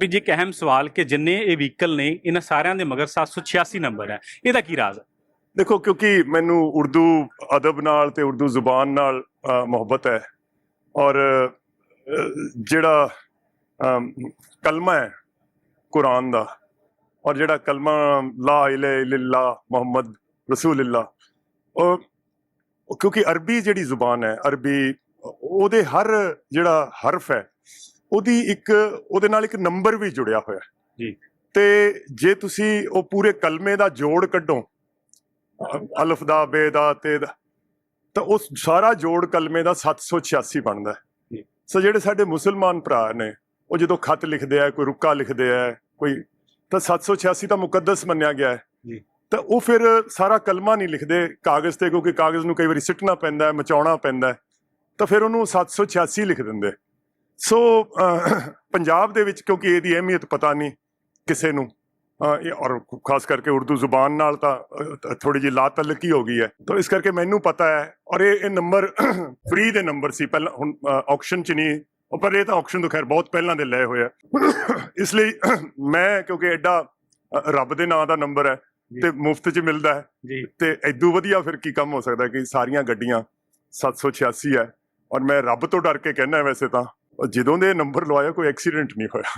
ਵੀ ਜੀ ਇੱਕ ਅਹਿਮ ਸਵਾਲ ਕਿ ਜਿੰਨੇ ਇਹ ਵਹੀਕਲ ਨੇ, ਇਹਨਾਂ ਸਾਰਿਆਂ ਦੇ ਮਗਰ 786 ਨੰਬਰ ਹੈ। ਇਹਦਾ ਕੀ ਰਾਜ਼ ਹੈ? ਦੇਖੋ, ਕਿਉਂਕਿ ਮੈਨੂੰ ਉਰਦੂ ਅਦਬ ਨਾਲ ਤੇ ਉਰਦੂ ਜ਼ੁਬਾਨ ਨਾਲ ਮੁਹੱਬਤ ਹੈ ਔਰ ਜਿਹੜਾ ਕਲਮਾ ਹੈ ਕੁਰਾਨ ਦਾ ਔਰ ਜਿਹੜਾ ਕਲਮਾ ਲਾ ਇਲਾਹਾ ਇਲੱਲਾ ਮੁਹੰਮਦ ਰਸੂਲullah ਉਹ ਉਹ ਕਿਉਂਕਿ ਅਰਬੀ ਜਿਹੜੀ ਜ਼ੁਬਾਨ ਹੈ, ਅਰਬੀ, ਉਹਦੇ ਹਰ ਜਿਹੜਾ ਹਰਫ ਹੈ ਉਹਦੀ ਇੱਕ ਉਹਦੇ ਨਾਲ ਇੱਕ ਨੰਬਰ ਵੀ ਜੁੜਿਆ ਹੋਇਆ ਹੈ ਜੀ। ਤੇ ਜੇ ਤੁਸੀਂ ਉਹ ਪੂਰੇ ਕਲਮੇ ਦਾ ਜੋੜ ਕੱਢੋ ਅਲਫ ਦਾ ਬੇ ਦਾ ਤੇ ਦਾ ਤਾਂ ਉਹ ਸਾਰਾ ਜੋੜ ਕਲਮੇ ਦਾ 786 ਬਣਦਾ ਹੈ। ਸੋ ਜਿਹੜੇ ਸਾਡੇ ਮੁਸਲਮਾਨ ਭਰਾ ਨੇ ਉਹ ਜਦੋਂ ਖੱਤ ਲਿਖਦੇ ਆ ਕੋਈ ਰੁੱਕਾ ਲਿਖਦੇ ਆ ਕੋਈ ਤਾਂ 786 ਤਾਂ ਮੁਕੱਦਸ ਮੰਨਿਆ ਗਿਆ ਹੈ ਜੀ। ਤਾਂ ਉਹ ਫਿਰ ਸਾਰਾ ਕਲਮਾ ਨਹੀਂ ਲਿਖਦੇ ਕਾਗਜ਼ ਤੇ ਕਿਉਂਕਿ ਕਾਗਜ਼ ਨੂੰ ਕਈ ਵਾਰੀ ਸਿੱਟਣਾ ਪੈਂਦਾ ਹੈ ਮਚਾਉਣਾ ਪੈਂਦਾ ਹੈ ਤਾਂ ਫਿਰ ਉਹਨੂੰ 786 ਲਿਖ ਦਿੰਦੇ ਸੋ ਪੰਜਾਬ ਦੇ ਵਿੱਚ ਕਿਉਂਕਿ ਇਹਦੀ ਅਹਿਮੀਅਤ ਪਤਾ ਨਹੀਂ ਕਿਸੇ ਨੂੰ ਔਰ ਖਾਸ ਕਰਕੇ ਉਰਦੂ ਜ਼ੁਬਾਨ ਨਾਲ ਤਾਂ ਥੋੜੀ ਜਿਹੀ ਲਾ ਤਲਕੀ ਹੋ ਗਈ ਹੈ। ਤਾਂ ਇਸ ਕਰਕੇ ਮੈਨੂੰ ਪਤਾ ਹੈ ਔਰ ਇਹ ਇਹ ਨੰਬਰ ਫ੍ਰੀ ਦੇ ਨੰਬਰ ਸੀ। ਪਹਿਲਾਂ ਹੁਣ ਆਕਸ਼ਨ ਚ ਨਹੀਂ ਉਹ ਪਰ ਇਹ ਤਾਂ ਆਕਸ਼ਨ ਤੋਂ ਖੈਰ ਬਹੁਤ ਪਹਿਲਾਂ ਦੇ ਲਏ ਹੋਏ ਆ। ਇਸ ਲਈ ਮੈਂ ਕਿਉਂਕਿ ਐਡਾ ਰੱਬ ਦੇ ਨਾਂ ਦਾ ਨੰਬਰ ਹੈ। ਤੇ ਮੁਫਤ ਚ ਮਿਲਦਾ ਹੈ। ਤੇ ਐਦੂ ਵਧੀਆ ਫਿਰ ਕੀ ਕੰਮ ਹੋ ਸਕਦਾ ਕਿ ਸਾਰੀਆਂ ਗੱਡੀਆਂ 786 ਹੈ ਔਰ ਮੈਂ ਰੱਬ ਤੋਂ ਡਰ ਕੇ ਕਹਿਣਾ ਵੈਸੇ ਤਾਂ। ਜਦੋਂ ਦੇ ਨੰਬਰ ਲਵਾਇਆ ਕੋਈ ਐਕਸੀਡੈਂਟ ਨਹੀਂ ਹੋਇਆ।